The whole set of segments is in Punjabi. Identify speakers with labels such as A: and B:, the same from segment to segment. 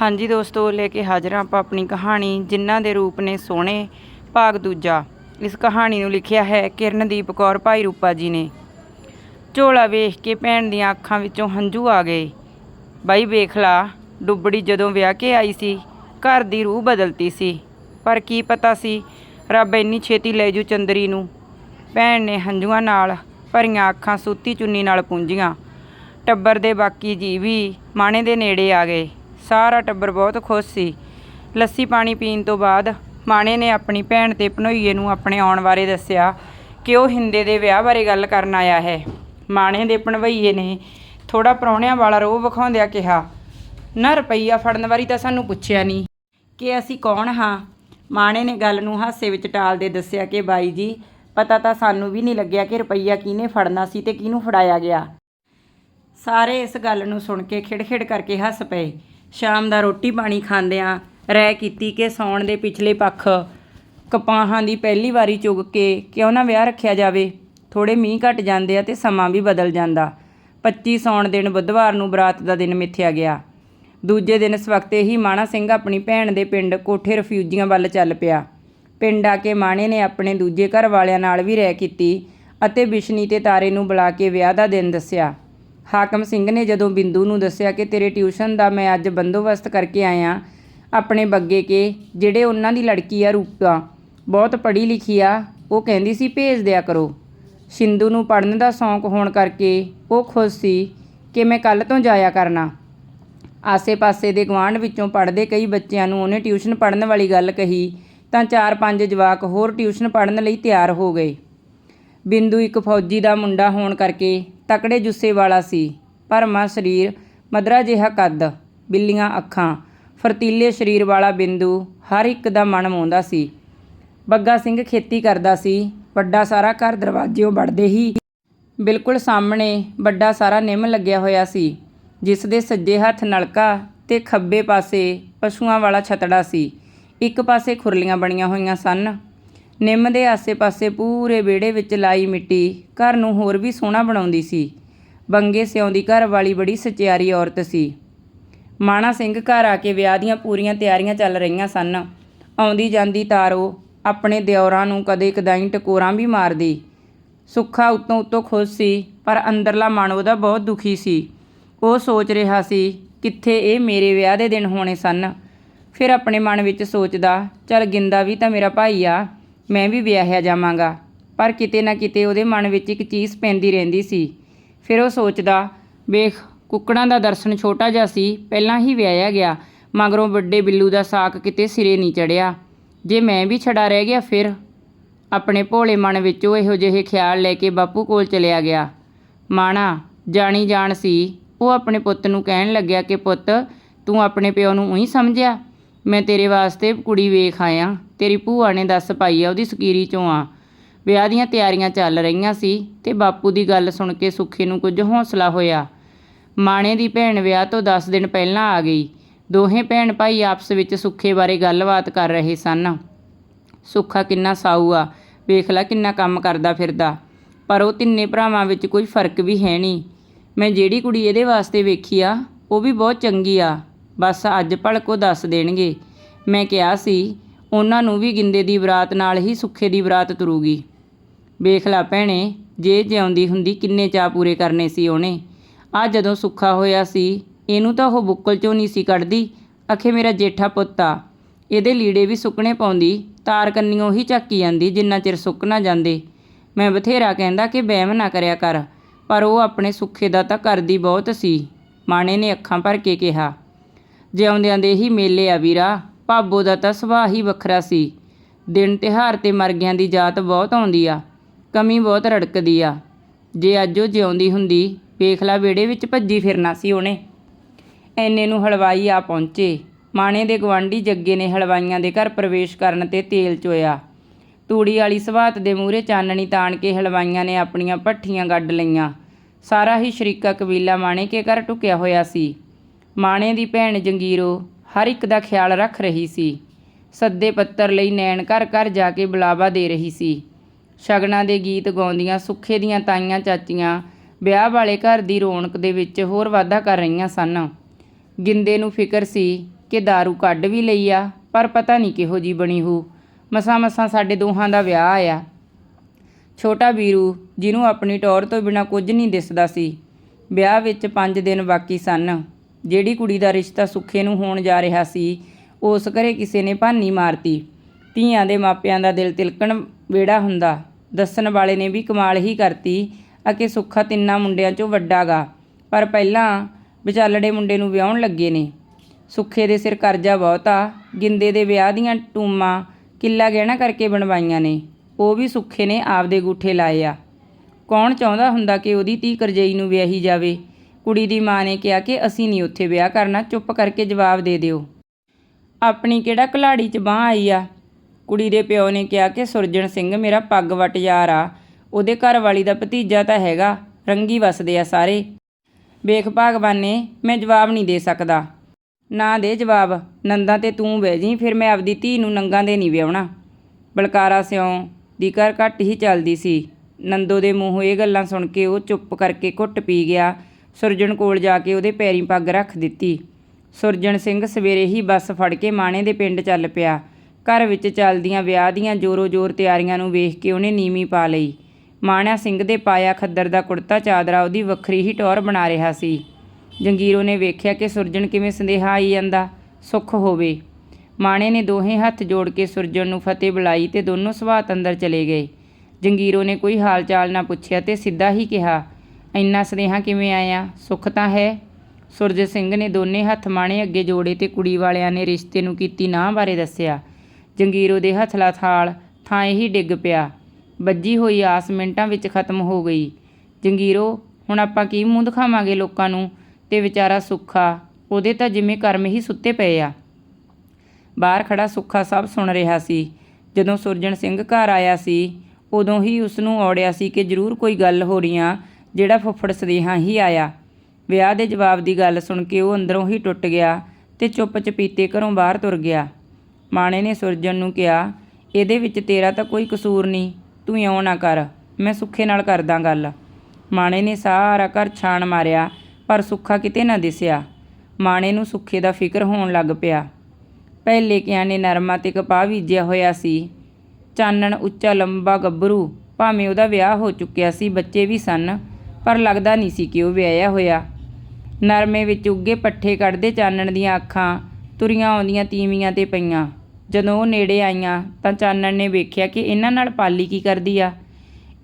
A: ਹਾਂਜੀ ਦੋਸਤੋ, ਲੈ ਕੇ ਹਾਜ਼ਰ ਹਾਂ ਆਪਾਂ ਆਪਣੀ ਕਹਾਣੀ, ਜਿਨ੍ਹਾਂ ਦੇ ਰੂਪ ਨੇ ਸੋਹਣੇ, ਭਾਗ ਦੂਜਾ। ਇਸ ਕਹਾਣੀ ਨੂੰ ਲਿਖਿਆ ਹੈ ਕਿਰਨਦੀਪ ਕੌਰ ਭਾਈ ਰੂਪਾ ਜੀ ਨੇ। ਝੋਲਾ ਵੇਖ ਕੇ ਭੈਣ ਦੀਆਂ ਅੱਖਾਂ ਵਿੱਚੋਂ ਹੰਝੂ ਆ ਗਏ। ਬਾਈ ਵੇਖ ਲਾ, ਡੁੱਬੜੀ ਜਦੋਂ ਵਿਆਹ ਕੇ ਆਈ ਸੀ, ਘਰ ਦੀ ਰੂਹ ਬਦਲਤੀ ਸੀ। ਪਰ ਕੀ ਪਤਾ ਸੀ, ਰੱਬ ਇੰਨੀ ਛੇਤੀ ਲੈ ਜੂ ਚੰਦਰੀ ਨੂੰ। ਭੈਣ ਨੇ ਹੰਝੂਆਂ ਨਾਲ ਭਰੀਆਂ ਅੱਖਾਂ ਸੂਤੀ ਚੁੰਨੀ ਨਾਲ ਪੂੰਝੀਆਂ ਟੱਬਰ ਦੇ ਬਾਕੀ ਜੀ ਵੀ ਮਾਣੇ ਦੇ ਨੇੜੇ ਆ ਗਏ। ਸਾਰਾ ਟੱਬਰ ਬਹੁਤ ਖੁਸ਼ ਸੀ। ਲੱਸੀ ਪਾਣੀ ਪੀਣ ਤੋਂ ਬਾਅਦ ਮਾਣੇ ਨੇ ਆਪਣੀ ਭੈਣ ਤੇ ਭਨੋਈਏ ਨੂੰ ਆਪਣੇ ਆਉਣ ਬਾਰੇ ਦੱਸਿਆ ਕਿ ਉਹ ਹਿੰਦੇ ਦੇ ਵਿਆਹ ਬਾਰੇ ਗੱਲ ਕਰਨ ਆਇਆ ਹੈ। ਮਾਣੇ ਦੇ ਭਣਵਈਏ ਨੇ ਥੋੜਾ ਪ੍ਰਾਹੁਣਿਆਂ ਵਾਲਾ ਰੋਹ ਵਿਖਾਉਂਦਿਆਂ ਕਿਹਾ, ਨਾ ਰੁਪਈਆ ਫੜਨ ਵਾਰੀ ਤਾਂ ਸਾਨੂੰ ਪੁੱਛਿਆ ਨਹੀਂ ਕਿ ਅਸੀਂ ਕੌਣ ਹਾਂ? ਮਾਣੇ ਨੇ ਗੱਲ ਨੂੰ ਹਾਸੇ ਵਿੱਚ ਟਾਲਦੇ ਦੱਸਿਆ ਕਿ, ਬਾਈ ਜੀ, ਪਤਾ ਤਾਂ ਸਾਨੂੰ ਵੀ ਨਹੀਂ ਲੱਗਿਆ ਕਿ ਰੁਪਈਆ ਕਿਹਨੇ ਫੜਨਾ ਸੀ ਤੇ ਕਿਹਨੂੰ ਫੜਾਇਆ ਗਿਆ। ਸਾਰੇ ਇਸ ਗੱਲ ਨੂੰ ਸੁਣ ਕੇ ਖਿੜਖਿੜ ਕਰਕੇ ਹੱਸ ਪਏ। ਸ਼ਾਮ ਦਾ ਰੋਟੀ ਪਾਣੀ ਖਾਂਦਿਆਂ ਰਹਿ ਕੀਤੀ ਕਿ ਸੌਣ ਦੇ ਪਿਛਲੇ ਪੱਖ ਕਪਾਹਾਂ ਦੀ ਪਹਿਲੀ ਵਾਰੀ ਚੁਗ ਕੇ ਕਿਉਂ ਨਾ ਵਿਆਹ ਰੱਖਿਆ ਜਾਵੇ। ਥੋੜੇ ਮੀਂਹ ਘਟ ਜਾਂਦੇ ਆ ਤੇ ਸਮਾਂ ਵੀ ਬਦਲ ਜਾਂਦਾ। 25 ਸੌਣ ਦਿਨ ਬੁੱਧਵਾਰ ਨੂੰ ਬਰਾਤ ਦਾ ਦਿਨ ਮਿੱਥਿਆ ਗਿਆ। ਦੂਜੇ ਦਿਨ ਸਵਖਤੇ ਹੀ ਮਾਣਾ ਸਿੰਘ ਆਪਣੀ ਭੈਣ ਦੇ ਪਿੰਡ ਕੋਠੇ ਰਫਿਊਜੀਆਂ ਵੱਲ ਚੱਲ ਪਿਆ। ਪਿੰਡ ਆ ਕੇ ਮਾਣੇ ਨੇ ਆਪਣੇ ਦੂਜੇ ਘਰ ਵਾਲਿਆਂ ਨਾਲ ਵੀ ਰਹਿ ਕੀਤੀ ਅਤੇ ਬਿਸ਼ਨੀ ਤੇ ਤਾਰੇ ਨੂੰ ਬੁਲਾ ਕੇ ਵਿਆਹ ਦਾ ਦਿਨ ਦੱਸਿਆ। ਹਾਕਮ ਸਿੰਘ ਨੇ ਜਦੋਂ ਬਿੰਦੂ ਨੂੰ ਦੱਸਿਆ ਕਿ ਤੇਰੇ ਟਿਊਸ਼ਨ ਦਾ ਮੈਂ ਅੱਜ ਬੰਦੋਬਸਤ ਕਰਕੇ ਆਇਆ, ਆਪਣੇ ਬੱਗੇ ਕੇ, ਜਿਹੜੇ ਉਹਨਾਂ ਦੀ ਲੜਕੀ ਆ ਰੂਪਾ, ਬਹੁਤ ਪੜ੍ਹੀ ਲਿਖੀ ਆ, ਉਹ ਕਹਿੰਦੀ ਸੀ ਭੇਜ ਦਿਆ ਕਰੋ। ਸ਼ਿੰਦੂ ਨੂੰ ਪੜਨ ਦਾ ਸ਼ੌਂਕ ਹੋਣ ਕਰਕੇ ਉਹ ਖੁਸ਼ ਸੀ ਕਿ ਮੈਂ ਕੱਲ ਤੋਂ ਜਾਇਆ ਕਰਨਾ। ਆਸੇ-ਪਾਸੇ ਦੇ ਗਵਾਂਢ ਵਿੱਚੋਂ ਪੜ੍ਹਦੇ ਕਈ ਬੱਚਿਆਂ ਨੂੰ ਉਹਨੇ ਟਿਊਸ਼ਨ ਪੜਨ ਵਾਲੀ ਗੱਲ ਕਹੀ ਤਾਂ ਚਾਰ ਪੰਜ ਜਵਾਕ ਹੋਰ ਟਿਊਸ਼ਨ ਪੜਨ ਲਈ ਤਿਆਰ ਹੋ ਗਏ। ਬਿੰਦੂ ਇੱਕ ਫੌਜੀ ਦਾ ਮੁੰਡਾ ਹੋਣ ਕਰਕੇ ਤਕੜੇ ਜੁੱਸੇ ਵਾਲਾ ਸੀ। ਭਰਮਾ ਸਰੀਰ ਮਧਰਾ ਜਿਹਾ ਕੱਦ, ਬਿੱਲੀਆਂ ਅੱਖਾਂ, ਫਰਤੀਲੇ ਸਰੀਰ ਵਾਲਾ ਬਿੰਦੂ ਹਰ ਇੱਕ ਦਾ ਮਨ ਮੋਹਦਾ ਸੀ। ਬੱਗਾ ਸਿੰਘ ਖੇਤੀ ਕਰਦਾ ਸੀ। ਵੱਡਾ ਸਾਰਾ ਘਰ ਦਰਵਾਜ਼ਿਓਂ ਵੜਦੇ ਹੀ ਬਿਲਕੁਲ ਸਾਹਮਣੇ ਵੱਡਾ ਸਾਰਾ ਨਿੰਮ ਲੱਗਿਆ ਹੋਇਆ ਸੀ, ਜਿਸ ਦੇ ਸੱਜੇ ਹੱਥ ਨਲਕਾ ਤੇ ਖੱਬੇ ਪਾਸੇ ਪਸ਼ੂਆਂ ਵਾਲਾ ਛਤੜਾ ਸੀ। ਇੱਕ ਪਾਸੇ ਖੁਰਲੀਆਂ ਬਣੀਆਂ ਹੋਈਆਂ ਸਨ। ਨਿੰਮ ਦੇ ਆਸੇ-ਪਾਸੇ ਪੂਰੇ ਵਿਹੜੇ ਵਿੱਚ ਲਾਈ ਮਿੱਟੀ। ਘਰ ਨੂੰ ਹੋਰ ਵੀ ਸੋਹਣਾ ਬਣਾਉਂਦੀ ਸੀ। ਬੰਗੇ ਸਿਉਂ ਦੀ ਘਰ ਵਾਲੀ ਬੜੀ ਸਚਿਆਰੀ ਔਰਤ ਸੀ। ਮਾਣਾ ਸਿੰਘ ਘਰ ਆ ਕੇ ਵਿਆਹ ਦੀਆਂ ਪੂਰੀਆਂ ਤਿਆਰੀਆਂ ਚੱਲ ਰਹੀਆਂ ਸਨ। ਆਉਂਦੀ ਜਾਂਦੀ ਤਾਰੋ ਆਪਣੇ ਦਿਓਰਾਂ ਨੂੰ ਕਦੇ ਕਦਾਈ ਟਕੋਰਾਂ ਵੀ ਮਾਰਦੀ। ਸੁੱਖਾ ਉਤੋਂ ਉਤੋਂ ਖੁਸ਼ ਸੀ, ਪਰ ਅੰਦਰਲਾ ਮਨ ਉਹਦਾ ਬਹੁਤ ਦੁਖੀ ਸੀ। ਉਹ ਸੋਚ ਰਿਹਾ ਸੀ, ਕਿੱਥੇ ਇਹ ਮੇਰੇ ਵਿਆਹ ਦੇ ਦਿਨ ਹੋਣੇ ਸਨ। ਫਿਰ ਆਪਣੇ ਮਨ ਵਿੱਚ ਸੋਚਦਾ, ਚਲ ਗਿੰਦਾ ਵੀ ਤਾਂ ਮੇਰਾ ਭਾਈ ਆ। ਮੈਂ ਵੀ ਵਿਆਹਿਆ ਜਾਵਾਂਗਾ। ਪਰ ਕਿਤੇ ਨਾ ਕਿਤੇ ਉਹਦੇ ਮਨ ਵਿੱਚ ਇੱਕ ਚੀਜ਼ ਪੈਂਦੀ ਰਹਿੰਦੀ ਸੀ। ਫਿਰ ਉਹ ਸੋਚਦਾ, ਵੇਖ, ਕੁੱਕੜਾਂ ਦਾ ਦਰਸ਼ਨ ਛੋਟਾ ਜਿਹਾ ਸੀ, ਪਹਿਲਾਂ ਹੀ ਵਿਆਹਿਆ ਗਿਆ, ਮਗਰੋਂ ਵੱਡੇ ਬਿੱਲੂ ਦਾ ਸਾਕ ਕਿਤੇ ਸਿਰੇ ਨਹੀਂ ਚੜਿਆ। ਜੇ ਮੈਂ ਵੀ ਛੜਾ ਰਹਿ ਗਿਆ ਫਿਰ? ਆਪਣੇ ਭੋਲੇ ਮਨ ਵਿੱਚ ਉਹ ਇਹੋ ਜਿਹੇ ਖਿਆਲ ਲੈ ਕੇ ਬਾਪੂ ਕੋਲ ਚਲਿਆ ਗਿਆ। ਮਾਣਾ, ਜਾਣੀ ਜਾਣ ਸੀ, ਉਹ ਆਪਣੇ ਪੁੱਤ ਨੂੰ ਕਹਿਣ ਲੱਗਿਆ ਕਿ ਪੁੱਤ, ਤੂੰ ਆਪਣੇ ਪਿਓ ਨੂੰ ਉਹੀ ਸਮਝਿਆ? ਮੈਂ ਤੇਰੇ ਵਾਸਤੇ ਕੁੜੀ ਵੇਖ ਆਇਆ। ਤੇਰੀ ਭੂਆ ਨੇ ਦੱਸ ਪਾਈ ਆ, ਉਹਦੀ ਸਕੀਰੀ ਚੋਂ ਆ। ਵਿਆਹ ਦੀਆਂ ਤਿਆਰੀਆਂ ਚੱਲ ਰਹੀਆਂ ਸੀ ਤੇ ਬਾਪੂ ਦੀ ਗੱਲ ਸੁਣ ਕੇ ਸੁੱਖੇ ਨੂੰ ਕੁਝ ਹੌਸਲਾ ਹੋਇਆ। ਮਾਣੇ ਦੀ ਭੈਣ ਵਿਆਹ ਤੋਂ 10 ਦਿਨ ਪਹਿਲਾਂ ਆ ਗਈ। ਦੋਹੇ ਭੈਣ ਭਾਈ ਆਪਸ ਵਿੱਚ ਸੁੱਖੇ ਬਾਰੇ ਗੱਲਬਾਤ ਕਰ ਰਹੇ ਸਨ। ਸੁੱਖਾ ਕਿੰਨਾ ਸਾਊ ਆ, ਵੇਖ ਲੈ ਕਿੰਨਾ ਕੰਮ ਕਰਦਾ ਫਿਰਦਾ। ਪਰ ਉਹ ਤਿੰਨੇ ਭਰਾਵਾਂ ਵਿੱਚ ਕੋਈ ਫ਼ਰਕ ਵੀ ਹੈ ਨਹੀਂ। ਮੈਂ ਜਿਹੜੀ ਕੁੜੀ ਇਹਦੇ ਵਾਸਤੇ ਵੇਖੀ ਆ, ਉਹ ਵੀ ਬਹੁਤ ਚੰਗੀ ਆ। ਬਸ ਅੱਜ ਭਲਕੋ ਦੱਸ ਦੇਣਗੇ। ਮੈਂ ਕਿਹਾ ਸੀ, ਉਹਨਾਂ ਨੂੰ ਵੀ ਗਿੰਦੇ ਦੀ ਬਰਾਤ ਨਾਲ ਹੀ ਸੁੱਖੇ ਦੀ ਬਰਾਤ ਤੁਰੂਗੀ। ਵੇਖ ਲੈ ਭੈਣੇ, ਜੇ ਜਿਉਂਦੀ ਹੁੰਦੀ ਕਿੰਨੇ ਚਾਅ ਪੂਰੇ ਕਰਨੇ ਸੀ ਉਹਨੇ। ਆ ਜਦੋਂ ਸੁੱਖਾ ਹੋਇਆ ਸੀ, ਇਹਨੂੰ ਤਾਂ ਉਹ ਬੁੱਕਲ ਚੋਂ ਨਹੀਂ ਸੀ ਕੱਢਦੀ। ਅਖੇ ਮੇਰਾ ਜੇਠਾ ਪੁੱਤ ਆ। ਇਹਦੇ ਲੀੜੇ ਵੀ ਸੁੱਕਣੇ ਪਾਉਂਦੀ, ਤਾਰ ਕੰਨੀਓ ਹੀ ਝਾਕੀ ਜਾਂਦੀ, ਜਿੰਨਾ ਚਿਰ ਸੁੱਕ ਨਾ ਜਾਂਦੇ। ਮੈਂ ਬਥੇਰਾ ਕਹਿੰਦਾ ਕਿ ਵਹਿਮ ਨਾ ਕਰਿਆ ਕਰ, ਪਰ ਉਹ ਆਪਣੇ ਸੁੱਖੇ ਦਾ ਤਾਂ ਕਰਦੀ ਬਹੁਤ ਸੀ। ਮਾਣੇ ਨੇ ਅੱਖਾਂ ਭਰ ਕੇ ਕਿਹਾ। ਜਿਉਂਦਿਆਂ ਦੇ ਹੀ ਮੇਲੇ ਆ ਵੀਰਾ। ਭਾਬੋ ਦਾ ਤਾਂ ਸੁਭਾਅ ਹੀ ਵੱਖਰਾ ਸੀ। ਦਿਨ ਤਿਹਾਰ ਤੇ ਮਰਗਿਆਂ ਦੀ ਜਾਤ ਬਹੁਤ ਆਉਂਦੀ ਆ। ਕਮੀ ਬਹੁਤ ਰੜਕਦੀ ਆ। ਜੇ ਅੱਜ ਉਹ ਜਿਉਂਦੀ ਹੁੰਦੀ ਵੇਖਲਾ ਵਿਹੜੇ ਵਿੱਚ ਭੱਜੀ ਫਿਰਨਾ ਸੀ ਉਹਨੇ। ਐਨੇ ਨੂੰ ਹਲਵਾਈ ਆ ਪਹੁੰਚੇ। ਮਾਣੇ ਦੇ ਗਵਾਂਢੀ ਜੱਗੇ ਨੇ ਹਲਵਾਈਆਂ ਦੇ ਘਰ ਪ੍ਰਵੇਸ਼ ਕਰਨ ਤੇ ਤੇਲ ਚੋਇਆ। ਤੂੜੀ ਵਾਲੀ ਸਵਾਤ ਦੇ ਮੂਹਰੇ ਚਾਨਣੀ ਤਾਣ ਕੇ ਹਲਵਾਈਆਂ ਨੇ ਆਪਣੀਆਂ ਭੱਠੀਆਂ ਗੱਡ ਲਈਆਂ। ਸਾਰਾ ਹੀ ਸ਼ਰੀਕਾ ਕਬੀਲਾ ਮਾਣੇ ਕੇ ਘਰ ਟੁਕਿਆ ਹੋਇਆ ਸੀ। ਮਾਣੇ ਦੀ ਭੈਣ ਜੰਗੀਰੋ, ਹਰ ਇੱਕ ਦਾ ਖਿਆਲ ਰੱਖ ਰਹੀ ਸੀ। ਸੱਦੇ ਪੱਤਰ ਲਈ ਨੈਣ ਘਰ ਘਰ ਜਾ ਕੇ ਬੁਲਾਵਾ ਦੇ ਰਹੀ ਸੀ। ਸ਼ਗਨਾਂ ਦੇ ਗੀਤ ਗਾਉਂਦੀਆਂ ਸੁੱਖੇ ਦੀਆਂ ਤਾਈਆਂ ਚਾਚੀਆਂ ਵਿਆਹ ਵਾਲੇ ਘਰ ਦੀ ਰੌਣਕ ਦੇ ਵਿੱਚ ਹੋਰ ਵਾਧਾ ਕਰ ਰਹੀਆਂ ਸਨ। ਗਿੰਦੇ ਨੂੰ ਫਿਕਰ ਸੀ ਕਿ दारू ਕੱਢ ਵੀ ਲਈ ਆ, ਪਰ ਪਤਾ ਨਹੀਂ ਕਿਹੋ ਜੀ ਬਣੀ ਹੋ। ਮਸਾਂ ਮਸਾਂ ਸਾਡੇ ਦੋਹਾਂ ਦਾ ਵਿਆਹ ਆਇਆ। ਛੋਟਾ ਵੀਰੂ, ਜਿਹਨੂੰ ਆਪਣੀ ਟੌਰ ਤੋਂ ਬਿਨਾ ਕੁਝ ਨਹੀਂ ਦਿਸਦਾ ਸੀ, ਵਿਆਹ ਵਿੱਚ 5 ਦਿਨ ਬਾਕੀ ਸਨ। ਜਿਹੜੀ ਕੁੜੀ ਦਾ ਰਿਸ਼ਤਾ ਸੁੱਖੇ ਨੂੰ ਹੋਣ ਜਾ ਰਿਹਾ ਸੀ, ਉਸ ਘਰੇ ਕਿਸੇ ਨੇ ਭਾਨੀ ਮਾਰਤੀ। ਧੀਆਂ ਦੇ ਮਾਪਿਆਂ ਦਾ ਦਿਲ ਤਿਲਕਣ ਵੇੜਾ ਹੁੰਦਾ। ਦੱਸਣ ਵਾਲੇ ਨੇ ਵੀ ਕਮਾਲ ਹੀ ਕਰਤੀ ਅਕੇ ਸੁੱਖਾ ਤਿੰਨਾਂ ਮੁੰਡਿਆਂ ਚੋਂ ਵੱਡਾ ਗਾ। ਪਰ ਪਹਿਲਾਂ ਵਿਚਾਲੜੇ ਮੁੰਡੇ ਨੂੰ ਵਿਆਹਣ ਲੱਗੇ ਨੇ। ਸੁੱਖੇ ਦੇ ਸਿਰ ਕਰਜ਼ਾ ਬਹੁਤਾ ਗਿੰਦੇ ਦੇ ਵਿਆਹ ਦੀਆਂ ਟੂਮਾਂ ਕਿੱਲਾ ਗਹਿਣਾ ਕਰਕੇ ਬਣਵਾਈਆਂ ਨੇ। ਉਹ ਵੀ ਸੁੱਖੇ ਨੇ ਆਪਦੇ ਗੂਠੇ ਲਾਏ ਆ। ਕੌਣ ਚਾਹੁੰਦਾ ਹੁੰਦਾ ਕਿ ਉਹਦੀ ਧੀ ਕਰਜਈ ਨੂੰ ਵਿਆਹੀ ਜਾਵੇ? ਕੁੜੀ ਦੀ ਮਾਂ ਨੇ ਕਿਹਾ ਕਿ ਅਸੀਂ ਨਹੀਂ ਉੱਥੇ ਵਿਆਹ ਕਰਨਾ, ਚੁੱਪ ਕਰਕੇ ਜਵਾਬ ਦੇ ਦਿਓ। ਆਪਣੀ ਕਿਹੜਾ ਕਲਾੜੀ 'ਚ ਬਾਹ ਆਈ ਆ? ਕੁੜੀ ਦੇ ਪਿਓ ਨੇ ਕਿਹਾ ਕਿ ਸੁਰਜਣ ਸਿੰਘ ਮੇਰਾ ਪੱਗ ਵਟ ਯਾਰ ਆ। ਉਹਦੇ ਘਰ ਵਾਲੀ ਦਾ ਭਤੀਜਾ ਤਾਂ ਹੈਗਾ, ਰੰਗੀ ਵਸਦੇ ਆ ਸਾਰੇ। ਵੇਖ ਭਾਗਵਾਨੇ ਮੈਂ ਜਵਾਬ ਨਹੀਂ ਦੇ ਸਕਦਾ। ਨਾ ਦੇ ਜਵਾਬ, ਨੰਦਾ ਤੇ ਤੂੰ ਬਹਿ ਜੀ ਫਿਰ ਮੈਂ ਆਪਦੀ ਧੀ ਨੂੰ ਨੰਗਾ ਦੇ ਨਹੀਂ ਵਿਆਹਣਾ ਬਲਕਾਰਾ ਸਿਉਂ ਦੀ ਘਰ ਘੱਟ ਹੀ ਚੱਲਦੀ ਸੀ। ਨੰਦੋ ਦੇ ਮੂੰਹੋਂ ਇਹ ਗੱਲਾਂ ਸੁਣ ਕੇ ਉਹ ਚੁੱਪ ਕਰਕੇ ਘੁੱਟ ਪੀ ਗਿਆ। ਸੁਰਜਣ ਕੋਲ ਜਾ ਕੇ ਉਹਦੇ ਪੈਰੀਂ ਪੱਗ ਰੱਖ ਦਿੱਤੀ। ਸੁਰਜਣ ਸਿੰਘ ਸਵੇਰੇ ਹੀ ਬੱਸ ਫੜ ਕੇ ਮਾਣੇ ਦੇ ਪਿੰਡ ਚੱਲ ਪਿਆ। ਘਰ ਵਿੱਚ ਚੱਲਦੀਆਂ ਵਿਆਹ ਦੀਆਂ ਜੋਰੋ ਜੋਰ ਤਿਆਰੀਆਂ ਨੂੰ ਵੇਖ ਕੇ ਉਹਨੇ ਨੀਵੀਂ ਪਾ ਲਈ। ਮਾਣਾ ਸਿੰਘ ਦੇ ਪਾਇਆ ਖੱਦਰ ਦਾ ਕੁੜਤਾ ਚਾਦਰਾ ਉਹਦੀ ਵੱਖਰੀ ਹੀ ਟੌਰ ਬਣਾ ਰਿਹਾ ਸੀ। ਜੰਗੀਰੋ ਨੇ ਵੇਖਿਆ ਕਿ ਸੁਰਜਣ ਕਿਵੇਂ ਸੰਦੇਹਾ ਆਈ ਜਾਂਦਾ, ਸੁੱਖ ਹੋਵੇ। ਮਾਣੇ ਨੇ ਦੋਹੇ ਹੱਥ ਜੋੜ ਕੇ ਸੁਰਜਣ ਨੂੰ ਫਤਿਹ ਬੁਲਾਈ ਤੇ ਦੋਨੋਂ ਸਵਾਤ ਅੰਦਰ ਚਲੇ ਗਏ। ਜੰਗੀਰੋ ਨੇ ਕੋਈ ਹਾਲ ਚਾਲ ਨਾ ਪੁੱਛਿਆ ਤੇ ਸਿੱਧਾ ਹੀ ਕਿਹਾ ਇੰਨਾ ਸੁਨੇਹਾ ਕਿਵੇਂ ਆਇਆ? ਸੁੱਖ ਤਾਂ ਹੈ। ਸੁਰਜ ਸਿੰਘ ਨੇ ਦੋਨੇ ਹੱਥ ਮਾਣੇ ਅੱਗੇ ਜੋੜੇ ਤੇ ਕੁੜੀ ਵਾਲਿਆਂ ਨੇ ਰਿਸ਼ਤੇ ਨੂੰ ਕੀਤੀ ਨਾ ਬਾਰੇ ਦੱਸਿਆ। ਜੰਗੀਰੋ ਦੇ ਹਥਲਾ ਥਾਲ, ਥਾਂ ਹੀ ਡਿੱਗ ਪਿਆ। ਵੱਜੀ ਹੋਈ ਆਸ ਮਿੰਟਾਂ ਵਿੱਚ ਖਤਮ ਹੋ ਗਈ। ਜੰਗੀਰੋ, ਹੁਣ ਆਪਾਂ ਕੀ ਮੂੰਹ ਦਿਖਾਵਾਂਗੇ ਲੋਕਾਂ ਨੂੰ? ਤੇ ਵਿਚਾਰਾ ਸੁੱਖਾ, ਉਹਦੇ ਤਾਂ ਜਿਵੇਂ ਕਰਮ ਹੀ ਸੁੱਤੇ ਪਏ ਆ। ਬਾਹਰ ਖੜਾ ਸੁੱਖਾ ਸਭ ਸੁਣ ਰਿਹਾ ਸੀ। ਜਦੋਂ ਸੁਰਜਣ ਸਿੰਘ ਘਰ ਆਇਆ ਸੀ, ਉਦੋਂ ਹੀ ਉਸ ਨੂੰ ਔੜਿਆ ਸੀ ਕਿ ਜ਼ਰੂਰ ਕੋਈ ਗੱਲ ਹੋ ਰਹੀਆਂ ਜਿਹੜਾ ਫੁੱਫੜ ਸਦੇਹਾ ਹੀ ਆਇਆ। ਵਿਆਹ ਦੇ ਜਵਾਬ ਦੀ ਗੱਲ ਸੁਣ ਕੇ ਉਹ ਅੰਦਰੋਂ ਹੀ ਟੁੱਟ ਗਿਆ ਤੇ ਚੁੱਪ ਚਪੀਤੇ ਘਰੋਂ ਬਾਹਰ ਤੁਰ ਗਿਆ। ਮਾਣੇ ਨੇ ਸੁਰਜਣ ਨੂੰ ਕਿਹਾ, ਇਹਦੇ ਵਿੱਚ ਤੇਰਾ ਤਾਂ ਕੋਈ ਕਸੂਰ ਨਹੀਂ, ਤੂੰ ਇਉਂ ਨਾ ਕਰ, ਮੈਂ ਸੁੱਖੇ ਨਾਲ ਕਰਦਾ ਗੱਲ। ਮਾਣੇ ਨੇ ਸਾਰਾ ਘਰ ਛਾਣ ਮਾਰਿਆ, ਪਰ ਸੁੱਖਾ ਕਿਤੇ ਨਾ ਦਿਸਿਆ। ਮਾਣੇ ਨੂੰ ਸੁੱਖੇ ਦਾ ਫਿਕਰ ਹੋਣ ਲੱਗ ਪਿਆ। ਪਹਿਲੇ ਕਿਆਂ ਨੇ ਨਰਮਾ ਤੇ ਕਪਾਹ ਬੀਜਿਆ ਹੋਇਆ ਸੀ। ਚਾਨਣ ਉੱਚਾ ਲੰਬਾ ਗੱਭਰੂ, ਭਾਵੇਂ ਉਹਦਾ ਵਿਆਹ ਹੋ ਚੁੱਕਿਆ ਸੀ, ਬੱਚੇ ਵੀ ਸਨ। ਪਰ ਲੱਗਦਾ ਨਹੀਂ ਸੀ ਕਿ ਉਹ ਵਿਆਹਿਆ ਹੋਇਆ। ਨਰਮੇ ਵਿੱਚ ਉੱਗੇ ਪੱਠੇ ਕੱਢਦੇ ਚਾਨਣ ਦੀਆਂ ਅੱਖਾਂ ਤੁਰੀਆਂ ਆਉਂਦੀਆਂ ਤੀਵੀਆਂ ਤੇ ਪਈਆਂ। ਜਦੋਂ ਉਹ ਨੇੜੇ ਆਈਆਂ ਤਾਂ ਚਾਨਣ ਨੇ ਵੇਖਿਆ ਕਿ ਇਹਨਾਂ ਨਾਲ ਪਾਲੀ ਕੀ ਕਰਦੀ ਆ।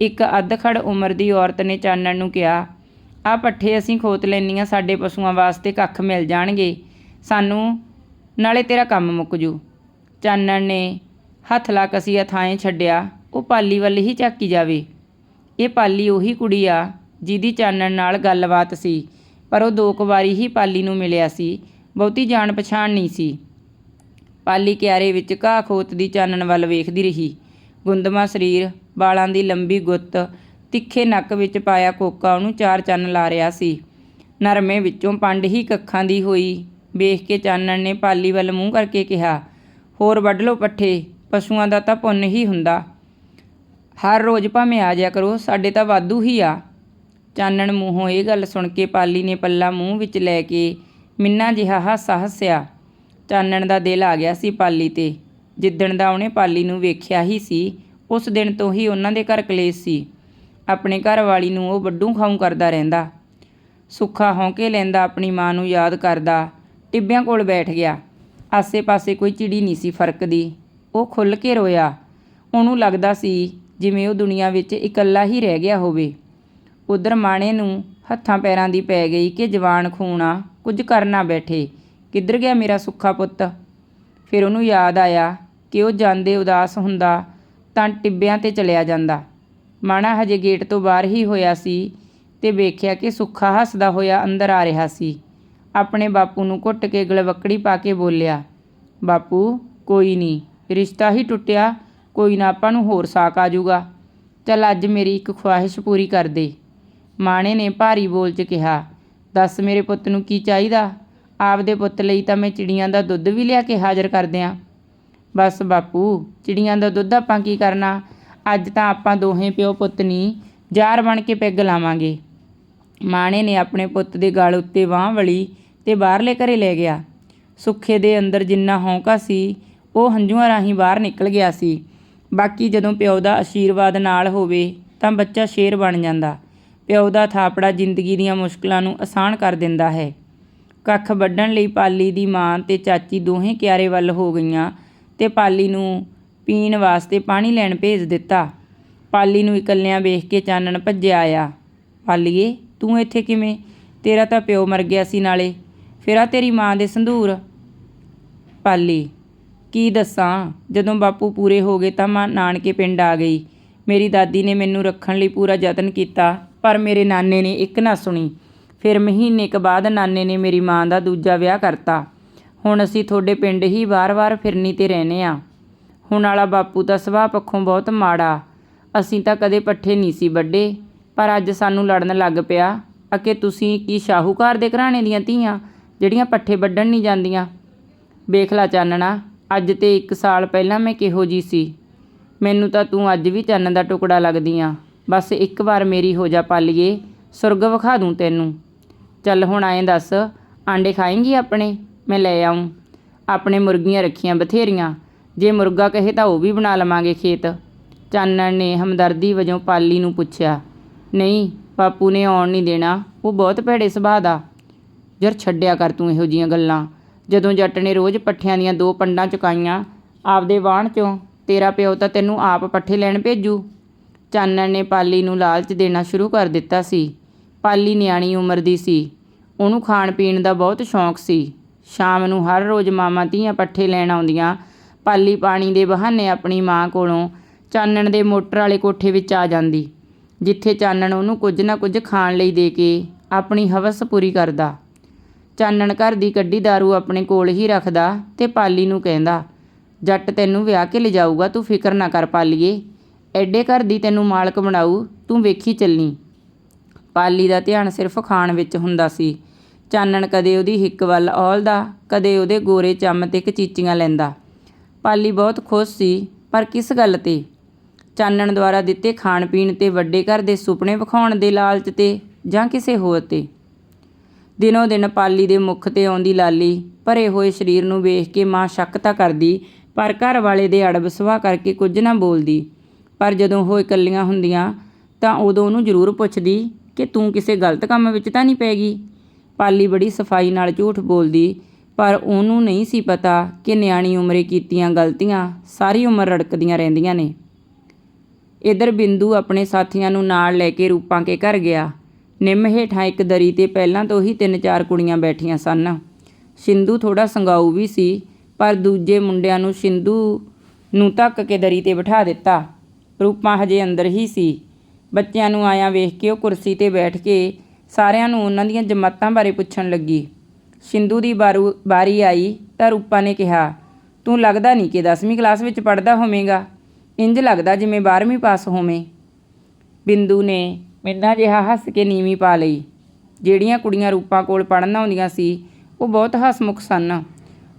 A: ਇੱਕ ਅੱਧਖੜ ਉਮਰ ਦੀ ਔਰਤ ਨੇ ਚਾਨਣ ਨੂੰ ਕਿਹਾ ਆ ਪੱਠੇ ਅਸੀਂ ਖੋਤ ਲੈਣੀਆਂ ਸਾਡੇ ਪਸ਼ੂਆਂ ਵਾਸਤੇ ਕੱਖ ਮਿਲ ਜਾਣਗੇ। ਸਾਨੂੰ ਨਾਲੇ ਤੇਰਾ ਕੰਮ ਮੁੱਕ ਜੂ। ਚਾਨਣ ਨੇ ਹੱਥ ਲਾ ਕਸੀਆ ਥਾਂ ਛੱਡਿਆ, ਉਹ ਪਾਲੀ ਵੱਲ ਹੀ ਝਾਕੀ ਜਾਵੇ। ਇਹ ਪਾਲੀ ਉਹੀ ਕੁੜੀ ਆ ਜਿਹਦੀ ਚਾਨਣ ਨਾਲ ਗੱਲਬਾਤ ਸੀ, ਪਰ ਉਹ ਦੋ ਕੁ ਵਾਰੀ ਹੀ ਪਾਲੀ ਨੂੰ ਮਿਲਿਆ ਸੀ, ਬਹੁਤੀ ਜਾਣ ਪਛਾਣ ਨਹੀਂ ਸੀ। ਪਾਲੀ ਕਿਆਰੇ ਵਿੱਚ ਘਾਹ ਖੋਤ ਦੀ ਚਾਨਣ ਵੱਲ ਵੇਖਦੀ ਰਹੀ। ਗੁੰਦਮਾ ਸਰੀਰ, ਵਾਲਾਂ ਦੀ ਲੰਬੀ ਗੁੱਤ, ਤਿੱਖੇ ਨੱਕ ਵਿੱਚ ਪਾਇਆ ਕੋਕਾ ਉਹਨੂੰ ਚਾਰ ਚੰਨ ਲਾ ਰਿਹਾ ਸੀ। ਨਰਮੇ ਵਿੱਚੋਂ ਪੰਡ ਹੀ ਕੱਖਾਂ ਦੀ ਹੋਈ, ਵੇਖ ਕੇ ਚਾਨਣ ਨੇ ਪਾਲੀ ਵੱਲ ਮੂੰਹ ਕਰਕੇ ਕਿਹਾ, ਹੋਰ ਵੱਢ ਲਓ ਪੱਠੇ, ਪਸ਼ੂਆਂ ਦਾ ਤਾਂ ਪੁੰਨ ਹੀ ਹੁੰਦਾ। ਹਰ ਰੋਜ਼ ਭਾਵੇਂ ਆ ਜਾਇਆ ਕਰੋ, ਸਾਡੇ ਤਾਂ ਵਾਧੂ ਹੀ ਆ। ਚਾਨਣ ਮੂੰਹੋਂ ਇਹ ਗੱਲ ਸੁਣ ਕੇ ਪਾਲੀ ਨੇ ਪੱਲਾ ਮੂੰਹ ਵਿੱਚ ਲੈ ਕੇ ਮਿੰਨਾ ਜਿਹਾ ਹਾਸਾ ਹੱਸਿਆ। ਚਾਨਣ ਦਾ ਦਿਲ ਆ ਗਿਆ ਸੀ ਪਾਲੀ ਤੇ। ਜਿੱਦਣ ਦਾ ਉਹਨੇ ਪਾਲੀ ਨੂੰ ਵੇਖਿਆ ਹੀ ਸੀ, ਉਸ ਦਿਨ ਤੋਂ ਹੀ ਉਹਨਾਂ ਦੇ ਘਰ ਕਲੇਸ਼ ਸੀ। ਆਪਣੇ ਘਰ ਵਾਲੀ ਨੂੰ ਉਹ ਵੱਡੂ ਖਾਉ ਕਰਦਾ ਰਹਿੰਦਾ। ਸੁੱਖਾ ਹੌਂਕੇ ਲੈਂਦਾ, ਆਪਣੀ ਮਾਂ ਨੂੰ ਯਾਦ ਕਰਦਾ। ਟਿੱਬਿਆਂ ਕੋਲ ਬੈਠ ਗਿਆ। ਆਸੇ-ਪਾਸੇ ਕੋਈ ਚਿੜੀ ਨਹੀਂ ਸੀ ਫਰਕਦੀ। ਉਹ ਖੁੱਲ ਕੇ ਰੋਇਆ। ਉਹਨੂੰ ਲੱਗਦਾ ਸੀ ਜਿਵੇਂ ਉਹ ਦੁਨੀਆ ਵਿੱਚ ਇਕੱਲਾ ਹੀ ਰਹਿ ਗਿਆ ਹੋਵੇ। ਉਧਰ ਮਾਣੇ ਨੂੰ ਹੱਥਾਂ ਪੈਰਾਂ ਦੀ ਪੈ ਗਈ ਕਿ ਜਵਾਨ ਖੂਣਾ ਕੁਝ ਕਰ ਨਾ ਬੈਠੇ। ਕਿੱਧਰ ਗਿਆ ਮੇਰਾ ਸੁੱਖਾ ਪੁੱਤ? ਫਿਰ ਉਹਨੂੰ ਯਾਦ ਆਇਆ ਕਿ ਉਹ ਜਾਂਦੇ ਉਦਾਸ ਹੁੰਦਾ ਤਾਂ ਟਿੱਬਿਆਂ ਤੇ ਚਲਿਆ ਜਾਂਦਾ। ਮਾਣਾ ਹਜੇ ਗੇਟ ਤੋਂ ਬਾਹਰ ਹੀ ਹੋਇਆ ਸੀ ਤੇ ਵੇਖਿਆ ਕਿ ਸੁੱਖਾ ਹੱਸਦਾ ਹੋਇਆ ਅੰਦਰ ਆ ਰਿਹਾ ਸੀ। ਆਪਣੇ ਬਾਪੂ ਨੂੰ ਘੁੱਟ ਕੇ ਗਲਵੱਕੜੀ ਪਾ ਕੇ ਬੋਲਿਆ, ਬਾਪੂ, ਕੋਈ ਨਹੀਂ ਰਿਸ਼ਤਾ ਹੀ ਟੁੱਟਿਆ, ਕੋਈ ਨਾ ਆਪਾਂ ਨੂੰ ਹੋਰ ਸਾਕ ਆ ਜਾਊਗਾ ਚੱਲ ਅੱਜ ਮੇਰੀ ਇੱਕ ਖੁਆਇਸ਼ ਪੂਰੀ ਕਰ ਦੇ। ਮਾਣੇ ਨੇ ਭਾਰੀ ਬੋਲ 'ਚ ਕਿਹਾ, ਦੱਸ ਮੇਰੇ ਪੁੱਤ ਨੂੰ ਕੀ ਚਾਹੀਦਾ? ਆਪਦੇ ਪੁੱਤ ਲਈ ਤਾਂ ਮੈਂ ਚਿੜੀਆਂ ਦਾ ਦੁੱਧ ਵੀ ਲਿਆ ਕੇ ਹਾਜ਼ਰ ਕਰ ਦਿਆਂ। ਬਸ ਬਾਪੂ, ਚਿੜੀਆਂ ਦਾ ਦੁੱਧ ਆਪਾਂ ਕੀ ਕਰਨਾ? ਅੱਜ ਤਾਂ ਆਪਾਂ ਦੋਹੇ ਪਿਓ ਪੁੱਤ ਨਹੀਂ ਜਾਰ ਬਣ ਕੇ ਪੈਗ ਲਾਵਾਂਗੇ। ਮਾਣੇ ਨੇ ਆਪਣੇ ਪੁੱਤ ਦੇ ਗਲ ਉੱਤੇ ਬਾਹ ਵਲੀ ਤੇ ਬਾਹਰਲੇ ਘਰੇ ਲੈ ਗਿਆ। ਸੁੱਖੇ ਦੇ ਅੰਦਰ ਜਿੰਨਾ ਹੌਂਕਾ ਸੀ, ਉਹ ਹੰਝੂਆਂ ਰਾਹੀਂ ਬਾਹਰ ਨਿਕਲ ਗਿਆ ਸੀ। ਬਾਕੀ ਜਦੋਂ ਪਿਓ ਦਾ ਆਸ਼ੀਰਵਾਦ ਨਾਲ ਹੋਵੇ, ਤਾਂ ਬੱਚਾ ਸ਼ੇਰ ਬਣ ਜਾਂਦਾ। ਪਿਓ ਦਾ ਥਾਪੜਾ ਜ਼ਿੰਦਗੀ ਦੀਆਂ ਮੁਸ਼ਕਲਾਂ ਨੂੰ ਆਸਾਨ ਕਰ ਦਿੰਦਾ ਹੈ। ਕੱਖ ਵੱਢਣ ਲਈ ਪਾਲੀ ਦੀ ਮਾਂ ਤੇ ਚਾਚੀ ਦੋਹੇ ਕਿਆਰੇ ਵੱਲ ਹੋ ਗਈਆਂ ਤੇ ਪਾਲੀ ਨੂੰ ਪੀਣ ਵਾਸਤੇ ਪਾਣੀ ਲੈਣ ਭੇਜ ਦਿੱਤਾ। ਪਾਲੀ ਨੂੰ ਇਕੱਲਿਆਂ ਵੇਖ ਕੇ ਚਾਨਣ ਭੱਜਿਆ ਆਇਆ। ਪਾਲੀਏ, ਤੂੰ ਇੱਥੇ ਕਿਵੇਂ? ਤੇਰਾ ਤਾਂ ਪਿਓ ਮਰ ਗਿਆ ਸੀ ਨਾਲੇ। ਫਿਰ ਆ ਤੇਰੀ ਮਾਂ ਦੇ ਸੰਧੂਰ? ਪਾਲੀ, ਕੀ ਦੱਸਾਂ? ਜਦੋਂ ਬਾਪੂ ਪੂਰੇ ਹੋ ਗਏ ਤਾਂ ਮਾਂ ਨਾਨਕੇ ਪਿੰਡ ਆ ਗਈ। ਮੇਰੀ ਦਾਦੀ ਨੇ ਮੈਨੂੰ ਰੱਖਣ ਲਈ ਪੂਰਾ ਯਤਨ ਕੀਤਾ। ਪਰ ਮੇਰੇ ਨਾਨੇ ਨੇ ਇੱਕ ਨਾ ਸੁਣੀ। ਫਿਰ ਮਹੀਨੇ ਕੁ ਬਾਅਦ ਨਾਨੇ ਨੇ ਮੇਰੀ ਮਾਂ ਦਾ ਦੂਜਾ ਵਿਆਹ ਕਰਤਾ। ਹੁਣ ਅਸੀਂ ਤੁਹਾਡੇ ਪਿੰਡ ਹੀ ਵਾਰ-ਵਾਰ ਫਿਰਨੀ ਤੇ ਰਹਿੰਦੇ ਆ ਹੁਣ ਵਾਲਾ ਬਾਪੂ ਤਾਂ ਸੁਭਾਅ ਪੱਖੋਂ ਬਹੁਤ ਮਾੜਾ। ਅਸੀਂ ਤਾਂ ਕਦੇ ਪੱਠੇ ਨਹੀਂ ਸੀ ਵੱਡੇ ਪਰ ਅੱਜ ਸਾਨੂੰ ਲੜਨ ਲੱਗ ਪਿਆ। ਅਕੇ ਤੁਸੀਂ ਕੀ ਸ਼ਾਹੂਕਾਰ ਦੇ ਘਰਾਣੇ ਦੀਆਂ ਧੀਆਂ, ਜਿਹੜੀਆਂ ਪੱਠੇ ਵੱਢਣ ਨਹੀਂ ਜਾਂਦੀਆਂ? ਵੇਖ ਲਾ ਚਾਨਣਾ, ਅੱਜ ਤੇ 1 ਸਾਲ ਪਹਿਲਾਂ ਮੈਂ ਕਿਹੋ ਜੀ ਸੀ। ਮੈਨੂੰ ਤਾਂ ਤੂੰ ਅੱਜ ਵੀ ਚੰਨ ਦਾ ਟੁਕੜਾ ਲੱਗਦੀ ਆ। ਬਸ ਇੱਕ ਵਾਰ ਮੇਰੀ ਹੋ ਜਾ ਪਾਲੀਏ, ਸੁਰਗ ਵਿਖਾ ਦੂੰ ਤੈਨੂੰ। ਚੱਲ ਹੁਣ ਐਂ ਦੱਸ, ਆਂਡੇ ਖਾਏਂਗੀ ਆਪਣੇ? ਮੈਂ ਲੈ ਆਉਂ ਆਪਣੇ ਮੁਰਗੀਆਂ ਰੱਖੀਆਂ ਬਥੇਰੀਆਂ। ਜੇ ਮੁਰਗਾ ਕਹੇ ਤਾਂ ਉਹ ਵੀ ਬਣਾ ਲਵਾਂਗੇ ਖੇਤ। ਚਾਨਣ ਨੇ ਹਮਦਰਦੀ ਵਜੋਂ ਪਾਲੀ ਨੂੰ ਪੁੱਛਿਆ, ਨਹੀਂ ਬਾਪੂ ਨੇ ਆਉਣ ਨਹੀਂ ਦੇਣਾ। ਉਹ ਬਹੁਤ ਭੈੜੇ ਸੁਭਾਅ ਦਾ। ਯਾਰ ਛੱਡਿਆ ਕਰ ਤੂੰ ਇਹੋ ਜੀਆਂ ਗੱਲਾਂ। ਜਦੋਂ ਜੱਟ ਨੇ ਰੋਜ਼ ਪੱਠਿਆਂ ਦੀਆਂ ਦੋ ਪੰਡਾਂ ਚੁਕਾਈਆਂ, ਆਪਦੇ ਵਾਹਣ ਚੋਂ ਤੇਰਾ ਪਿਓ ਤਾਂ ਤੈਨੂੰ ਆਪ ਪੱਠੇ ਲੈਣ ਭੇਜੂ। ਚਾਨਣ ਨੇ ਪਾਲੀ ਨੂੰ ਲਾਲਚ ਦੇਣਾ ਸ਼ੁਰੂ ਕਰ ਦਿੱਤਾ ਸੀ। ਪਾਲੀ ਨਿਆਣੀ ਉਮਰ ਦੀ ਸੀ। ਉਹਨੂੰ ਖਾਣ ਪੀਣ ਦਾ ਬਹੁਤ ਸ਼ੌਂਕ ਸੀ। ਸ਼ਾਮ ਨੂੰ ਹਰ ਰੋਜ਼ ਮਾਮਾ ਧੀਆਂ ਪੱਠੇ ਲੈਣ ਆਉਂਦੀਆਂ, ਪਾਲੀ ਪਾਣੀ ਦੇ ਬਹਾਨੇ ਆਪਣੀ ਮਾਂ ਕੋਲੋਂ ਚਾਨਣ ਦੇ ਮੋਟਰ ਵਾਲੇ ਕੋਠੇ ਵਿੱਚ ਆ ਜਾਂਦੀ, ਜਿੱਥੇ ਚਾਨਣ ਉਹਨੂੰ ਕੁਝ ਨਾ ਕੁਝ ਖਾਣ ਲਈ ਦੇ ਕੇ ਆਪਣੀ ਹਵਸ ਪੂਰੀ ਕਰਦਾ। ਚਾਨਣ ਘਰ ਦੀ ਕੱਢੀ दारू ਆਪਣੇ ਕੋਲ ਹੀ ਰੱਖਦਾ ਤੇ ਪਾਲੀ ਨੂੰ ਕਹਿੰਦਾ, ਜੱਟ ਤੈਨੂੰ ਵਿਆਹ ਕੇ ਲਿਜਾਊਗਾ, ਤੂੰ ਫਿਕਰ ਨਾ ਕਰ ਪਾਲੀਏ। ਐਡੇ ਘਰ ਦੀ ਤੈਨੂੰ ਮਾਲਕ ਬਣਾਊ, ਤੂੰ ਵੇਖੀ ਚੱਲੀ ਪਾਲੀ ਦਾ ਧਿਆਨ ਸਿਰਫ ਖਾਣ ਵਿੱਚ ਹੁੰਦਾ ਸੀ। ਚਾਨਣ ਕਦੇ ਉਹਦੀ ਹਿੱਕ ਵੱਲ ਔਲਦਾ, ਕਦੇ ਉਹਦੇ ਗੋਰੇ ਚੰਮ ਤੇ ਕਚੀਚੀਆਂ ਲੈਂਦਾ। ਪਾਲੀ ਬਹੁਤ ਖੁਸ਼ ਸੀ, ਪਰ ਕਿਸ ਗੱਲ ਤੇ? ਚਾਨਣ ਦੁਆਰਾ ਦਿੱਤੇ ਖਾਣ ਪੀਣ ਤੇ ਵੱਡੇ ਘਰ ਦੇ ਸੁਪਨੇ ਵਿਖਾਉਣ ਦੇ ਲਾਲਚ ਤੇ ਜਾਂ ਕਿਸੇ ਹੋਰ ਤੇ? ਦਿਨੋ ਦਿਨ ਪਾਲੀ ਦੇ ਮੁਖ ਤੇ ਆਉਂਦੀ ਲਾਲੀ, ਭਰੇ ਹੋਏ ਸਰੀਰ ਨੂੰ ਵੇਖ ਕੇ ਮਾਂ ਸ਼ੱਕ ਤਾਂ ਕਰਦੀ, ਪਰ ਘਰ ਵਾਲੇ ਦੇ ਅੜਬ ਸੁਭਾਅ ਕਰਕੇ ਕੁਝ ਨਾ ਬੋਲਦੀ। ਪਰ ਜਦੋਂ ਉਹ ਇਕੱਲੀਆਂ ਹੁੰਦੀਆਂ ਤਾਂ ਉਦੋਂ ਉਹਨੂੰ ਜ਼ਰੂਰ ਪੁੱਛਦੀ ਕਿ ਤੂੰ ਕਿਸੇ ਗਲਤ ਕੰਮ ਵਿੱਚ ਤਾਂ ਨਹੀਂ ਪੈ ਗਈ? ਪਾਲੀ ਬੜੀ ਸਫ਼ਾਈ ਨਾਲ ਝੂਠ ਬੋਲਦੀ, ਪਰ ਉਹਨੂੰ ਨਹੀਂ ਸੀ ਪਤਾ ਕਿ ਨਿਆਣੀ ਉਮਰੇ ਕੀਤੀਆਂ ਗਲਤੀਆਂ ਸਾਰੀ ਉਮਰ ਰੜਕਦੀਆਂ ਰਹਿੰਦੀਆਂ ਨੇ। ਇਧਰ ਬਿੰਦੂ ਆਪਣੇ ਸਾਥੀਆਂ ਨੂੰ ਨਾਲ ਲੈ ਕੇ ਰੂਪਾਂ ਕੇ ਘਰ ਗਿਆ। ਨਿੰਮ ਹੇਠਾਂ ਇੱਕ ਦਰੀ ਤੇ ਪਹਿਲਾਂ ਤੋਂ ਹੀ ਤਿੰਨ ਚਾਰ ਕੁੜੀਆਂ ਬੈਠੀਆਂ ਸਨ। ਸਿੰਧੂ ਥੋੜਾ ਸੰਗਾਊ ਵੀ ਸੀ, ਪਰ ਦੂਜੇ ਮੁੰਡਿਆਂ ਨੂੰ ਸਿੰਧੂ ਨੂੰ ਧੱਕ ਕੇ ਦਰੀ ਤੇ ਬਿਠਾ ਦਿੱਤਾ। ਰੂਪਾਂ ਹਜੇ ਅੰਦਰ ਹੀ ਸੀ। ਬੱਚਿਆਂ ਨੂੰ ਆਇਆ ਵੇਖ ਕੇ ਉਹ ਕੁਰਸੀ ਤੇ ਬੈਠ ਕੇ ਸਾਰਿਆਂ ਨੂੰ ਉਹਨਾਂ ਦੀਆਂ ਜਮਾਤਾਂ ਬਾਰੇ ਪੁੱਛਣ ਲੱਗੀ। ਸਿੰਧੂ ਦੀ ਬਾਰੂ, ਬਾਰੀ ਆਈ ਤਾਂ ਰੂਪਾ ਨੇ ਕਿਹਾ, ਤੂੰ ਲੱਗਦਾ ਨਹੀਂ ਕਿ 10ਵੀਂ ਕਲਾਸ ਵਿੱਚ ਪੜ੍ਹਦਾ ਹੋਵੇਂਗਾ? ਇੰਜ ਲੱਗਦਾ ਜਿਵੇਂ 12ਵੀਂ ਪਾਸ ਹੋਵੇਂ। ਬਿੰਦੂ ਨੇ ਮਿੰਨਾ ਜਿਹਾ ਹੱਸ ਕੇ ਨੀਵੀਂ ਪਾ ਲਈ। ਜਿਹੜੀਆਂ ਕੁੜੀਆਂ ਰੂਪਾਂ ਕੋਲ ਪੜ੍ਹਨ ਆਉਂਦੀਆਂ ਸੀ, ਉਹ ਬਹੁਤ ਹਸਮੁਖ ਸਨ।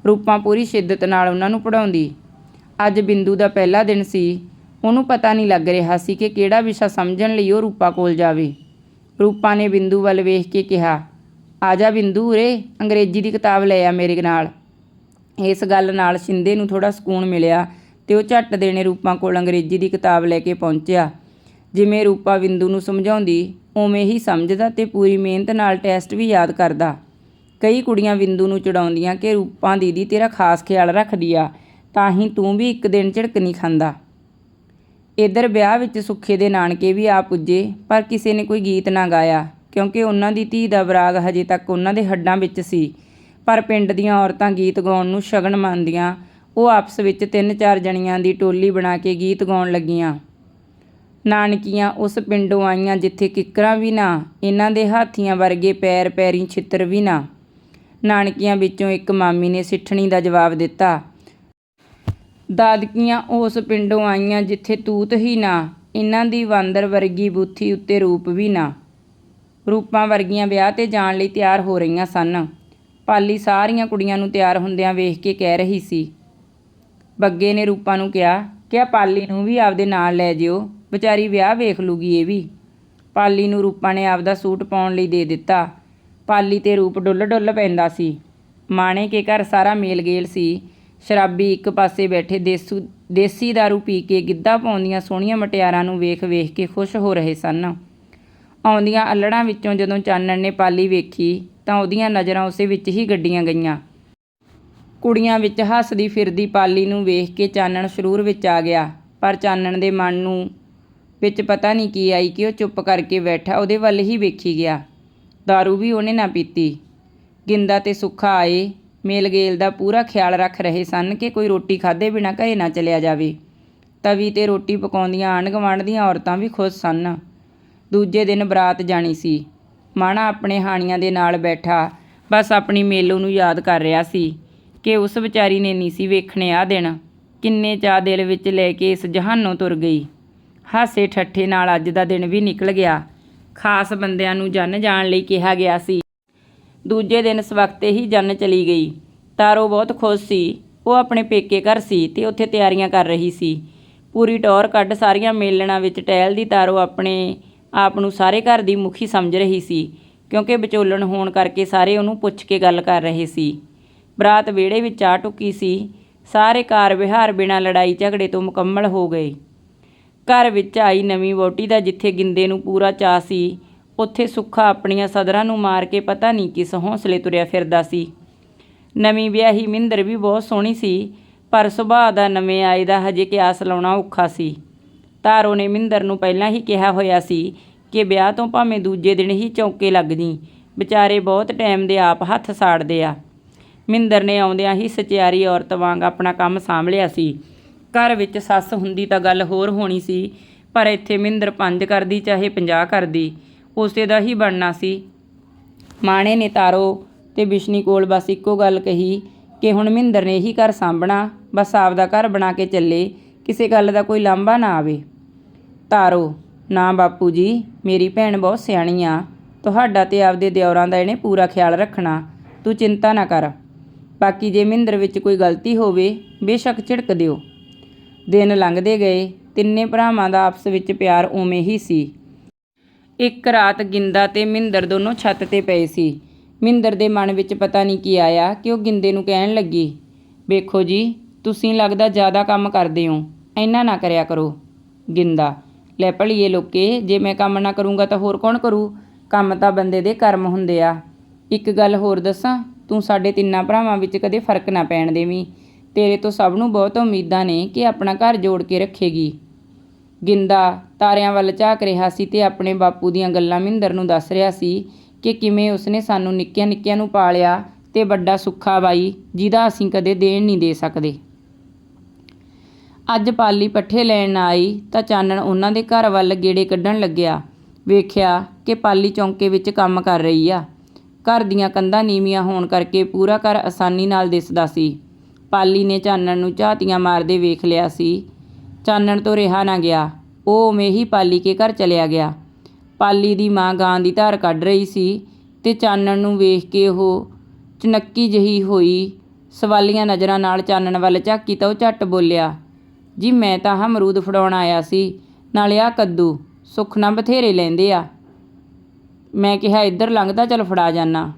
A: ਰੂਪਾਂ ਪੂਰੀ ਸ਼ਿੱਦਤ ਨਾਲ ਉਹਨਾਂ ਨੂੰ ਪੜਾਉਂਦੀ ਅੱਜ ਬਿੰਦੂ ਦਾ ਪਹਿਲਾ ਦਿਨ ਸੀ। ਉਹਨੂੰ ਪਤਾ ਨਹੀਂ ਲੱਗ ਰਿਹਾ ਸੀ ਕਿ ਕਿਹੜਾ ਵਿਸ਼ਾ ਸਮਝਣ ਲਈ ਉਹ ਰੂਪਾ ਕੋਲ ਜਾਵੇ। ਰੂਪਾ ਨੇ ਬਿੰਦੂ ਵੱਲ ਵੇਖ ਕੇ ਕਿਹਾ, ਆ ਜਾ ਬਿੰਦੂ ਉਰੇ, ਅੰਗਰੇਜ਼ੀ ਦੀ ਕਿਤਾਬ ਲੈ ਆ ਮੇਰੇ ਨਾਲ। ਇਸ ਗੱਲ ਨਾਲ ਸ਼ਿੰਦੇ ਨੂੰ ਥੋੜਾ ਸਕੂਨ ਮਿਲਿਆ ਤੇ ਉਹ ਝੱਟ ਦੇਣੇ ਰੂਪਾ ਕੋਲ ਅੰਗਰੇਜ਼ੀ ਦੀ ਕਿਤਾਬ ਲੈ ਕੇ ਪਹੁੰਚਿਆ। ਜਿਵੇਂ ਰੂਪਾ ਬਿੰਦੂ ਨੂੰ ਸਮਝਾਉਂਦੀ, ਉਵੇਂ ਹੀ ਸਮਝਦਾ ਤੇ ਪੂਰੀ ਮਿਹਨਤ ਨਾਲ ਟੈਸਟ ਵੀ ਯਾਦ ਕਰਦਾ। ਕਈ ਕੁੜੀਆਂ ਬਿੰਦੂ ਨੂੰ ਚੜਾਉਂਦੀਆਂ ਕਿ ਰੂਪਾ ਦੀਦੀ ਤੇਰਾ ਖਾਸ ਖਿਆਲ ਰੱਖਦੀ ਆ, ਤਾਂ ਹੀ ਤੂੰ ਵੀ ਇੱਕ ਦਿਨ ਝਿੜਕ ਨਹੀਂ ਖਾਂਦਾ। ਇਧਰ ਵਿਆਹ ਵਿੱਚ ਸੁੱਖੇ ਦੇ ਨਾਨਕੇ ਵੀ ਆ ਪੁੱਜੇ, ਪਰ ਕਿਸੇ ਨੇ ਕੋਈ ਗੀਤ ਨਾ ਗਾਇਆ, ਕਿਉਂਕਿ ਉਹਨਾਂ ਦੀ ਧੀ ਦਾ ਬਰਾਗ ਹਜੇ ਤੱਕ ਉਹਨਾਂ ਦੇ ਹੱਡਾਂ ਵਿੱਚ ਸੀ। ਪਰ ਪਿੰਡ ਦੀਆਂ ਔਰਤਾਂ ਗੀਤ ਗਾਉਣ ਨੂੰ ਸ਼ਗਨ ਮੰਨਦੀਆਂ, ਉਹ ਆਪਸ ਵਿੱਚ ਤਿੰਨ ਚਾਰ ਜਣੀਆਂ ਦੀ ਟੋਲੀ ਬਣਾ ਕੇ ਗੀਤ ਗਾਉਣ ਲੱਗੀਆਂ। ਨਾਨਕੀਆਂ ਉਸ ਪਿੰਡੋਂ ਆਈਆਂ ਜਿੱਥੇ ਕਿੱਕਰਾਂ ਵੀ ਨਾ, ਇਹਨਾਂ ਦੇ ਹਾਥੀਆਂ ਵਰਗੇ ਪੈਰ ਪੈਰੀ ਛਿੱਤਰ ਵੀ ਨਾ। ਨਾਨਕੀਆਂ ਵਿੱਚੋਂ ਇੱਕ ਮਾਮੀ ਨੇ ਸਿੱਠਣੀ ਦਾ ਜਵਾਬ ਦਿੱਤਾ। ਦਾਦਕੀਆਂ ਉਸ ਪਿੰਡੋਂ ਆਈਆਂ ਜਿੱਥੇ ਤੂਤ ਹੀ ਨਾ, ਇਹਨਾਂ ਦੀ ਵਾਂਦਰ ਵਰਗੀ ਬੂਥੀ ਉੱਤੇ ਰੂਪ ਵੀ ਨਾ। ਰੂਪਾਂ ਵਰਗੀਆਂ ਵਿਆਹ ਤੇ ਜਾਣ ਲਈ ਤਿਆਰ ਹੋ ਰਹੀਆਂ ਸਨ। ਪਾਲੀ ਸਾਰੀਆਂ ਕੁੜੀਆਂ ਨੂੰ ਤਿਆਰ ਹੁੰਦਿਆਂ ਵੇਖ ਕੇ ਕਹਿ ਰਹੀ ਸੀ। ਬੱਗੇ ਨੇ ਰੂਪਾਂ ਨੂੰ ਕਿਹਾ ਕਿ ਪਾਲੀ ਨੂੰ ਵੀ ਆਪਦੇ ਨਾਲ ਲੈ ਜਿਓ? ਵਿਚਾਰੀ ਵਿਆਹ ਵੇਖ ਲੂਗੀ ਇਹ ਵੀ। ਪਾਲੀ ਨੂੰ ਰੂਪਾ ਨੇ ਆਪਦਾ ਸੂਟ ਪਾਉਣ ਲਈ ਦੇ ਦਿੱਤਾ। ਪਾਲੀ ਤੇ ਰੂਪ ਡੁੱਲ ਡੁੱਲ ਪੈਂਦਾ ਸੀ। ਮਾਣੇ ਕੇ ਘਰ ਸਾਰਾ ਮੇਲ ਗੇਲ ਸੀ। ਸ਼ਰਾਬੀ ਇੱਕ ਪਾਸੇ ਬੈਠੇ ਦੇਸੂ ਦੇਸੀ दारू ਪੀ ਕੇ ਗਿੱਧਾ ਪਾਉਂਦੀਆਂ ਸੋਹਣੀਆਂ ਮਟਿਆਰਾਂ ਨੂੰ ਵੇਖ ਵੇਖ ਕੇ ਖੁਸ਼ ਹੋ ਰਹੇ ਸਨ ਆਉਂਦੀਆਂ ਅਲੜਾਂ ਵਿੱਚੋਂ ਜਦੋਂ ਚਾਨਣ ਨੇ ਪਾਲੀ ਵੇਖੀ ਤਾਂ ਉਹਦੀਆਂ ਨਜ਼ਰਾਂ ਉਸੇ ਵਿੱਚ ਹੀ ਗੱਡੀਆਂ ਗਈਆਂ ਕੁੜੀਆਂ ਵਿੱਚ ਹੱਸਦੀ ਫਿਰਦੀ ਪਾਲੀ ਨੂੰ ਵੇਖ ਕੇ ਚਾਨਣ ਸਰੂਰ ਵਿੱਚ ਆ ਗਿਆ ਪਰ ਚਾਨਣ ਦੇ ਮਨ ਨੂੰ ਵਿੱਚ ਪਤਾ ਨਹੀਂ ਕੀ ਆਈ ਕਿ ਉਹ ਚੁੱਪ ਕਰਕੇ ਬੈਠਾ ਉਹਦੇ ਵੱਲ ਹੀ ਵੇਖੀ ਗਿਆ दारू ਵੀ ਉਹਨੇ ਨਾ ਪੀਤੀ ਗਿੰਦਾ ਤੇ ਸੁੱਖਾ ਆਏ ਮੇਲਗੇਲ ਦਾ ਪੂਰਾ ਖਿਆਲ ਰੱਖ ਰਹੇ ਸਨ ਕਿ ਕੋਈ ਰੋਟੀ ਖਾਦੇ ਬਿਨਾਂ ਘਰੇ ਨਾ ਚਲਿਆ ਜਾਵੇ। ਤਵੀ ਤੇ ਰੋਟੀ ਪਕਾਉਂਦੀਆਂ ਆਂਢ ਗੁਆਂਢ ਦੀਆਂ ਔਰਤਾਂ ਵੀ ਖੁਸ਼ ਸਨ। ਦੂਜੇ ਦਿਨ ਬਰਾਤ ਜਾਣੀ ਸੀ। ਮਾਣਾ ਆਪਣੇ ਹਾਣੀਆਂ ਦੇ ਨਾਲ ਬੈਠਾ, ਬਸ ਆਪਣੀ ਮੇਲੋ ਨੂੰ ਯਾਦ ਕਰ ਰਿਹਾ ਸੀ ਕਿ ਉਸ ਵਿਚਾਰੀ ਨੇ ਨਹੀਂ ਸੀ ਵੇਖਣੇ ਆ ਦਿਨ। ਕਿੰਨੇ ਚਾਅ ਦਿਲ ਵਿੱਚ ਲੈ ਕੇ ਇਸ ਜਹਾਨੋਂ ਤੁਰ ਗਈ। ਹਾਸੇ ਠੱਠੇ ਨਾਲ ਅੱਜ ਦਾ ਦਿਨ ਵੀ ਨਿਕਲ ਗਿਆ। ਖਾਸ ਬੰਦਿਆਂ ਨੂੰ ਜਨ ਜਾਣ ਲਈ ਕਿਹਾ ਗਿਆ ਸੀ। ਦੂਜੇ ਦਿਨ ਸਵਖਤੇ ਹੀ ਜੰਨ ਚਲੀ ਗਈ। ਤਾਰੋ ਬਹੁਤ ਖੁਸ਼ ਸੀ। ਉਹ ਆਪਣੇ ਪੇਕੇ ਘਰ ਸੀ ਤੇ ਉੱਥੇ ਤਿਆਰੀਆਂ ਕਰ ਰਹੀ ਸੀ। ਪੂਰੀ ਟੌਰ ਕੱਢ ਸਾਰੀਆਂ ਮੇਲਣਾ ਵਿੱਚ ਟਹਿਲਦੀ ਤਾਰੋ ਆਪਣੇ ਆਪ ਨੂੰ ਸਾਰੇ ਘਰ ਦੀ ਮੁਖੀ ਸਮਝ ਰਹੀ ਸੀ, ਕਿਉਂਕਿ ਵਿਚੋਲਣ ਹੋਣ ਕਰਕੇ ਸਾਰੇ ਉਹਨੂੰ ਪੁੱਛ ਕੇ ਗੱਲ ਕਰ ਰਹੇ ਸੀ। ਬਰਾਤ ਵਿਹੜੇ ਵਿੱਚ ਆ ਟੁੱਕੀ ਸੀ। ਸਾਰੇ ਕਾਰ ਵਿਹਾਰ ਬਿਨਾਂ ਲੜਾਈ ਝਗੜੇ ਤੋਂ ਮੁਕੰਮਲ ਹੋ ਗਏ। ਘਰ ਵਿੱਚ ਆਈ ਨਵੀਂ ਵੋਟੀ ਦਾ ਜਿੱਥੇ ਗਿੰਦੇ ਨੂੰ ਪੂਰਾ ਚਾਅ ਸੀ ਉੱਥੇ ਸੁੱਖਾ ਆਪਣੀਆਂ ਸਦਰਾਂ ਨੂੰ ਮਾਰ ਕੇ ਪਤਾ ਨਹੀਂ ਕਿਸ ਹੌਸਲੇ ਤੁਰਿਆ ਫਿਰਦਾ ਸੀ। ਨਵੀਂ ਵਿਆਹੀ ਮਿੰਦਰ ਵੀ ਬਹੁਤ ਸੋਹਣੀ ਸੀ, ਪਰ ਸੁਭਾਅ ਦਾ ਨਵੇਂ ਆਏ ਦਾ ਹਜੇ ਕਿਆਸ ਲਾਉਣਾ ਔਖਾ ਸੀ। ਤਾਰੋ ਨੇ ਮਿੰਦਰ ਨੂੰ ਪਹਿਲਾਂ ਹੀ ਕਿਹਾ ਹੋਇਆ ਸੀ ਕਿ ਵਿਆਹ ਤੋਂ ਭਾਵੇਂ ਦੂਜੇ ਦਿਨ ਹੀ ਚੌਂਕੇ ਲੱਗ ਜੀ ਵਿਚਾਰੇ ਬਹੁਤ ਟਾਈਮ ਦੇ ਆਪ ਹੱਥ ਸਾੜਦੇ ਆ। ਮਿੰਦਰ ਨੇ ਆਉਂਦਿਆਂ ਹੀ ਸਚਿਆਰੀ ਔਰਤ ਵਾਂਗ ਆਪਣਾ ਕੰਮ ਸਾਂਭ ਲਿਆ ਸੀ। ਘਰ ਵਿੱਚ ਸੱਸ ਹੁੰਦੀ ਤਾਂ ਗੱਲ ਹੋਰ ਹੋਣੀ ਸੀ, ਪਰ ਇੱਥੇ ਮਿੰਦਰ ਪੰਜ ਕਰਦੀ ਚਾਹੇ 50 ਕਰਦੀ। ਉਸੇ ਦਾ ਹੀ ਬਣਨਾ ਸੀ। ਮਾਣੇ ਨੇ ਤਾਰੋ ਤੇ ਬਿਸ਼ਨੀ ਕੋਲ ਬਸ ਇੱਕੋ ਗੱਲ ਕਹੀ ਕਿ ਹੁਣ ਮਹਿੰਦਰ ਨੇ ਹੀ ਘਰ ਸਾਂਭਣਾ, ਬਸ ਆਪਦਾ ਘਰ ਬਣਾ ਕੇ ਚੱਲੇ, ਕਿਸੇ ਗੱਲ ਦਾ ਕੋਈ ਲਾਂਭਾ ਨਾ ਆਵੇ। ਤਾਰੋ, ਨਾ ਬਾਪੂ ਜੀ, ਮੇਰੀ ਭੈਣ ਬਹੁਤ ਸਿਆਣੀ ਆ, ਤੁਹਾਡਾ ਤੇ ਆਪਦੇ ਦਿਓਰਾਂ ਦਾ ਇਹਨੇ ਪੂਰਾ ਖਿਆਲ ਰੱਖਣਾ, ਤੂੰ ਚਿੰਤਾ ਨਾ ਕਰ। ਬਾਕੀ ਜੇ ਮਹਿੰਦਰ ਵਿੱਚ ਕੋਈ ਗਲਤੀ ਹੋਵੇ, ਬੇਸ਼ੱਕ ਝਿੜਕ ਦਿਓ। ਦਿਨ ਲੰਘਦੇ ਗਏ, ਤਿੰਨੇ ਭਰਾਵਾਂ ਦਾ ਆਪਸ ਵਿੱਚ ਪਿਆਰ ਉਵੇਂ ਹੀ ਸੀ। ਇੱਕ ਰਾਤ ਗਿੰਦਾ ਤੇ ਮਿੰਦਰ ਦੋਨੋਂ ਛੱਤ ਤੇ ਪਏ ਸੀ। ਮਿੰਦਰ ਦੇ ਮਨ ਵਿੱਚ ਪਤਾ ਨਹੀਂ ਕੀ ਆਇਆ ਕਿ ਉਹ ਗਿੰਦੇ ਨੂੰ ਕਹਿਣ ਲੱਗੀ, ਵੇਖੋ ਜੀ, ਤੁਸੀਂ ਲੱਗਦਾ ਜ਼ਿਆਦਾ ਕੰਮ ਕਰਦੇ ਹੋ, ਇੰਨਾ ਨਾ ਕਰਿਆ ਕਰੋ। ਗਿੰਦਾ, ਲੈ ਭਲੀਏ ਲੋਕੇ, ਜੇ ਮੈਂ ਕੰਮ ਨਾ ਕਰੂੰਗਾ ਤਾਂ ਹੋਰ ਕੌਣ ਕਰੂ? ਕੰਮ ਤਾਂ ਬੰਦੇ ਦੇ ਕਰਮ ਹੁੰਦੇ ਆ। ਇੱਕ ਗੱਲ ਹੋਰ ਦੱਸਾਂ, ਤੂੰ ਸਾਡੇ ਤਿੰਨਾਂ ਭਰਾਵਾਂ ਵਿੱਚ ਕਦੇ ਫ਼ਰਕ ਨਾ ਪੈਣ ਦੇਵੀਂ। ਤੇਰੇ ਤੋਂ ਸਭ ਨੂੰ ਬਹੁਤ ਉਮੀਦਾਂ ਨੇ ਕਿ ਆਪਣਾ ਘਰ ਜੋੜ ਕੇ ਰੱਖੇਗੀ। ਗਿੰਦਾ ਤਾਰਿਆਂ ਵੱਲ ਝਾਕ ਰਿਹਾ ਸੀ ਤੇ ਆਪਣੇ ਬਾਪੂ ਦੀਆਂ ਗੱਲਾਂ ਮਿੰਦਰ ਨੂੰ ਦੱਸ ਰਿਹਾ ਸੀ ਕਿ ਕਿਵੇਂ ਉਸਨੇ ਸਾਨੂੰ ਨਿੱਕਿਆਂ ਨਿੱਕਿਆਂ ਨੂੰ ਪਾਲਿਆ ਤੇ ਵੱਡਾ ਸੁੱਖਾ ਬਾਈ, ਜਿਹਦਾ ਅਸੀਂ ਕਦੇ ਦੇਣ ਨਹੀਂ ਦੇ ਸਕਦੇ। ਅੱਜ ਪਾਲੀ ਪੱਠੇ ਲੈਣ ਆਈ ਤਾਂ ਚਾਨਣ ਉਹਨਾਂ ਦੇ ਘਰ ਵੱਲ ਗੇੜੇ ਕੱਢਣ ਲੱਗਿਆ। ਵੇਖਿਆ ਕਿ ਪਾਲੀ ਚੌਂਕੇ ਵਿੱਚ ਕੰਮ ਕਰ ਰਹੀ ਆ। ਘਰ ਦੀਆਂ ਕੰਧਾਂ ਨੀਵੀਆਂ ਹੋਣ ਕਰਕੇ ਪੂਰਾ ਘਰ ਆਸਾਨੀ ਨਾਲ ਦਿਸਦਾ ਸੀ। ਪਾਲੀ ਨੇ ਚਾਨਣ ਨੂੰ ਝਾਤੀਆਂ ਮਾਰਦੇ ਵੇਖ ਲਿਆ ਸੀ ਚਾਨਣ ਤੋਂ ਰਿਹਾ ਨਾ ਗਿਆ। ਉਹ ਉਵੇਂ ਹੀ ਪਾਲੀ ਕੇ ਘਰ ਚਲਿਆ ਗਿਆ। ਪਾਲੀ ਦੀ ਮਾਂ ਗਾਂ ਦੀ ਧਾਰ ਕੱਢ ਰਹੀ ਸੀ ਤੇ ਚਾਨਣ ਨੂੰ ਵੇਖ ਕੇ ਉਹ ਚਨੱਕੀ ਜਹੀ ਹੋਈ। ਸਵਾਲੀਆਂ ਨਜ਼ਰਾਂ ਨਾਲ ਚਾਨਣ ਵੱਲ ਝਾਕੀ ਤਾਂ ਉਹ ਝੱਟ ਬੋਲਿਆ, ਜੀ ਮੈਂ ਤਾਂ ਹਾਂ ਅਮਰੂਦ ਫੜਾਉਣ ਆਇਆ ਸੀ, ਨਾਲੇ ਆ ਕੱਦੂ ਸੁੱਖ ਨਾ ਬਥੇਰੇ ਲੈਂਦੇ ਆ। ਮੈਂ ਕਿਹਾ, ਇੱਧਰ ਲੰਘਦਾ ਚਲ ਫੜਾ ਜਾਨਾ।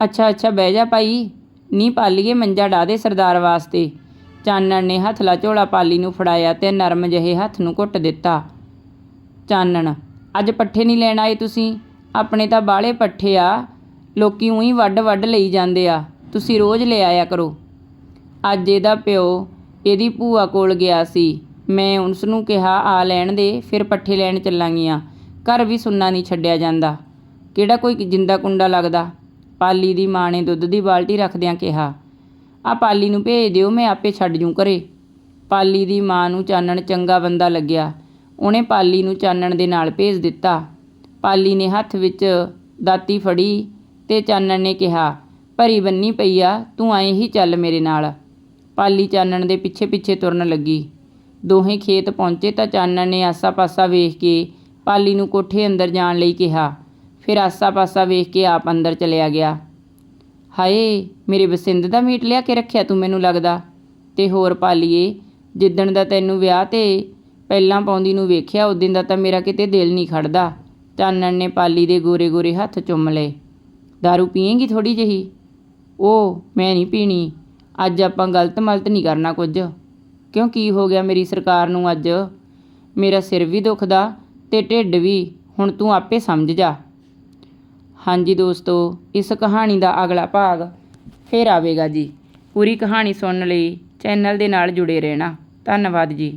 A: ਅੱਛਾ ਅੱਛਾ, ਬਹਿ ਜਾ ਭਾਈ ਨੀ ਪਾਲੀਏ, ਮੰਜਾ ਢਾ ਦੇ ਸਰਦਾਰ ਵਾਸਤੇ। ਚਾਨਣ ਨੇ ਹੱਥਲਾ ਝੋਲਾ ਪਾਲੀ ਨੂੰ ਫੜਾਇਆ ਤੇ ਨਰਮ ਜਿਹੇ ਹੱਥ ਨੂੰ ਘੁੱਟ ਦਿੱਤਾ। ਚਾਨਣ, ਅੱਜ ਪੱਠੇ ਨਹੀਂ ਲੈਣ ਆਏ ਤੁਸੀਂ? ਆਪਣੇ ਤਾਂ ਬਾਲੇ ਪੱਠੇ ਆ। ਲੋਕੀ ਉਹੀ ਵੱਡ ਵੱਡ ਲਈ ਜਾਂਦੇ ਆ। ਤੁਸੀਂ ਰੋਜ਼ ਲੈ ਆਇਆ ਕਰੋ। ਅੱਜ ਇਹਦਾ ਪਿਓ, ਇਹਦੀ ਭੂਆ ਕੋਲ ਗਿਆ ਸੀ। ਮੈਂ ਉਸ ਨੂੰ ਕਿਹਾ, ਆ ਲੈਣ ਦੇ, ਫਿਰ ਪੱਠੇ ਲੈਣ ਚੱਲਾਂਗੀਆਂ। ਘਰ ਵੀ ਸੁੰਨਾ ਨਹੀਂ ਛੱਡਿਆ ਜਾਂਦਾ। ਕਿਹੜਾ ਕੋਈ ਜਿੰਦਾ ਕੁੰਡਾ ਲੱਗਦਾ? ਪਾਲੀ ਦੀ ਮਾਂ ਨੇ ਦੁੱਧ ਦੀ ਬਾਲਟੀ ਰੱਖਦਿਆਂ ਕਿਹਾ। ਆ ਪਾਲੀ ਨੂੰ ਭੇਜ ਦਿਓ, ਮੈਂ ਆਪੇ ਛੱਡ ਜੂ ਘਰੇ। ਪਾਲੀ ਦੀ ਮਾਂ ਨੂੰ ਚਾਨਣ ਚੰਗਾ ਬੰਦਾ ਲੱਗਿਆ। ਉਹਨੇ ਪਾਲੀ ਨੂੰ ਚਾਨਣ ਦੇ ਨਾਲ ਭੇਜ ਦਿੱਤਾ। ਪਾਲੀ ਨੇ ਹੱਥ ਵਿੱਚ ਦਾਤੀ ਫੜੀ ਤੇ ਚਾਨਣ ਨੇ ਕਿਹਾ, ਭਰੀ ਬੰਨੀ ਪਈ ਆ ਤੂੰ ਐਂ ਹੀ ਚੱਲ ਮੇਰੇ ਨਾਲ। ਪਾਲੀ ਚਾਨਣ ਦੇ ਪਿੱਛੇ ਪਿੱਛੇ ਤੁਰਨ ਲੱਗੀ। ਦੋਹੇ ਖੇਤ ਪਹੁੰਚੇ ਤਾਂ ਚਾਨਣ ਨੇ ਆਸਾ-ਪਾਸਾ ਵੇਖ ਕੇ ਪਾਲੀ ਨੂੰ ਕੋਠੇ ਅੰਦਰ ਜਾਣ ਲਈ ਕਿਹਾ। ਫਿਰ ਆਸਾ-ਪਾਸਾ ਵੇਖ ਕੇ ਆਪ ਅੰਦਰ ਚਲਿਆ ਗਿਆ। ਹਾਏ, ਮੇਰੇ ਬਸਿੰਦ ਦਾ ਮੀਟ ਲਿਆ ਕੇ ਰੱਖਿਆ ਤੂੰ ਮੈਨੂੰ ਲੱਗਦਾ? ਤੇ ਹੋਰ ਪਾਲੀਏ, ਜਿੱਦਣ ਦਾ ਤੈਨੂੰ ਵਿਆਹ ਤੇ ਪਹਿਲਾਂ ਪਾਉਂਦੀ ਨੂੰ ਵੇਖਿਆ ਉਦੋਂ ਦਾ ਤਾਂ ਮੇਰਾ ਕਿਤੇ ਦਿਲ ਨਹੀਂ ਖੜਦਾ। ਚਾਨਣ ਨੇ ਪਾਲੀ ਦੇ ਗੋਰੇ ਗੋਰੇ ਹੱਥ ਚੁੰਮ ਲਏ। दारू ਪੀਏਂਗੀ ਥੋੜੀ ਜਿਹੀ? ਉਹ ਮੈਂ ਨਹੀਂ ਪੀਣੀ। ਅੱਜ ਆਪਾਂ ਗਲਤ ਮਲਤ ਨਹੀਂ ਕਰਨਾ ਕੁਝ। ਕਿਉਂ ਕੀ ਹੋ ਗਿਆ ਮੇਰੀ ਸਰਕਾਰ ਨੂੰ ਅੱਜ? ਮੇਰਾ ਸਿਰ ਵੀ ਦੁਖਦਾ ਤੇ ਢਿੱਡ ਵੀ। ਹੁਣ ਤੂੰ ਆਪੇ ਸਮਝ ਜਾ। ਹਾਂਜੀ ਦੋਸਤੋ, ਇਸ ਕਹਾਣੀ ਦਾ ਅਗਲਾ ਭਾਗ ਫੇਰ ਆਵੇਗਾ ਜੀ। ਪੂਰੀ ਕਹਾਣੀ ਸੁਣਨ ਲਈ ਚੈਨਲ ਦੇ ਨਾਲ ਜੁੜੇ ਰਹਿਣਾ। ਧੰਨਵਾਦ ਜੀ।